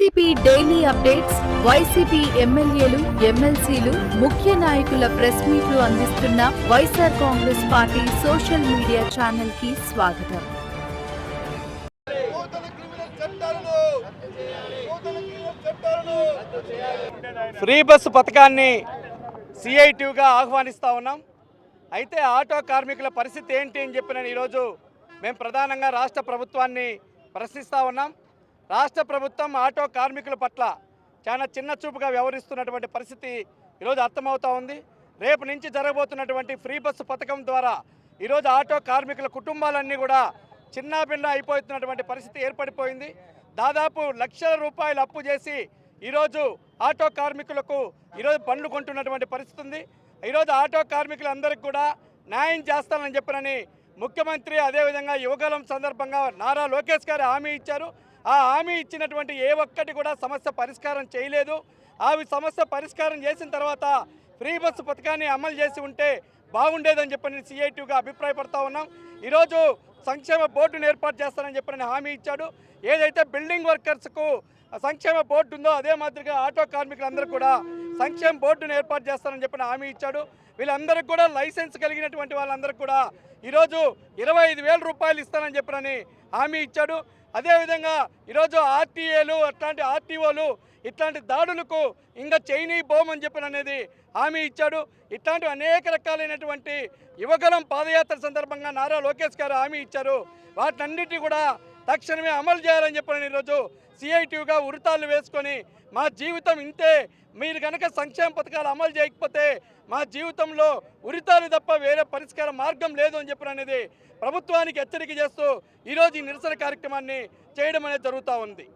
YCP daily updates YCP ఎమ్మెల్యేలు ఎమ్మెల్సీలు ముఖ్య నాయకుల ప్రెస్ మీట్లు అందిస్తున్న YSR Congress party social media ఛానల్కి స్వాగతం. ఫ్రీ బస్సు పథకాన్ని సిఐటివ్గా ఆహ్వానిస్తూ ఉన్నాం. అయితే ఆటో కార్మికుల పరిస్థితి ఏంటి అని చెప్పి నేను ఈరోజు మేము ప్రధానంగా రాష్ట్ర ప్రభుత్వాన్ని ప్రశ్నిస్తూ ఉన్నాం. రాష్ట్ర ప్రభుత్వం ఆటో కార్మికుల పట్ల చాలా చిన్న చూపుగా వ్యవహరిస్తున్నటువంటి పరిస్థితి ఈరోజు అర్థమవుతా ఉంది. రేపు నుంచి జరగబోతున్నటువంటి ఫ్రీ బస్సు పథకం ద్వారా ఈరోజు ఆటో కార్మికుల కుటుంబాలన్నీ కూడా చిన్నాభిన్న అయిపోతున్నటువంటి పరిస్థితి ఏర్పడిపోయింది. దాదాపు లక్షల రూపాయలు అప్పు చేసి ఈరోజు ఆటో కార్మికులకు ఈరోజు పనులు కొంటున్నటువంటి పరిస్థితి ఉంది. ఈరోజు ఆటో కార్మికులందరికీ కూడా న్యాయం చేస్తానని చెప్పినని ముఖ్యమంత్రి అదేవిధంగా యువగలం సందర్భంగా నారా లోకేష్ గారు హామీ ఇచ్చారు. ఆ హామీ ఇచ్చినటువంటి ఏ ఒక్కటి కూడా సమస్య పరిష్కారం చేయలేదు. అవి సమస్య పరిష్కారం చేసిన తర్వాత ఫ్రీ బస్సు పథకాన్ని అమలు చేసి ఉంటే బాగుండేదని చెప్పి నేను సిఐటిగా అభిప్రాయపడతా ఉన్నాం. ఈరోజు సంక్షేమ బోర్డును ఏర్పాటు చేస్తానని చెప్పని హామీ ఇచ్చాడు. ఏదైతే బిల్డింగ్ వర్కర్స్కు సంక్షేమ బోర్డు ఉందో అదే మాదిరిగా ఆటో కార్మికులందరూ కూడా సంక్షేమ బోర్డును ఏర్పాటు చేస్తానని చెప్పిన హామీ ఇచ్చాడు. వీళ్ళందరికీ కూడా లైసెన్స్ కలిగినటువంటి వాళ్ళందరికీ కూడా ఈరోజు ఇరవై ఐదు వేల రూపాయలు ఇస్తానని చెప్పినని హామీ ఇచ్చాడు. అదేవిధంగా ఈరోజు ఆర్టీఏలు అట్లాంటి ఆర్టీఓలు ఇట్లాంటి దాడులకు ఇంకా చైనీ బోమని చెప్పిన అనేది హామీ ఇచ్చాడు. ఇట్లాంటి అనేక రకాలైనటువంటి యువకులం పాదయాత్ర సందర్భంగా నారా లోకేష్ గారు హామీ ఇచ్చారు. వాటన్నిటి కూడా తక్షణమే అమలు చేయాలని చెప్పిన ఈరోజు సిఐటివ్గా ఉరితాళ్ళు వేసుకొని మా జీవితం ఇంతే. మీరు కనుక సంక్షేమ పథకాలు అమలు చేయకపోతే మా జీవితంలో ఉరితాలు తప్ప వేరే పరిష్కార మార్గం లేదు అని చెప్పిన అనేది ప్రభుత్వానికి హెచ్చరిక చేస్తూ ఈరోజు ఈ నిరసన కార్యక్రమాన్ని చేయడం అనేది జరుగుతూ ఉంది.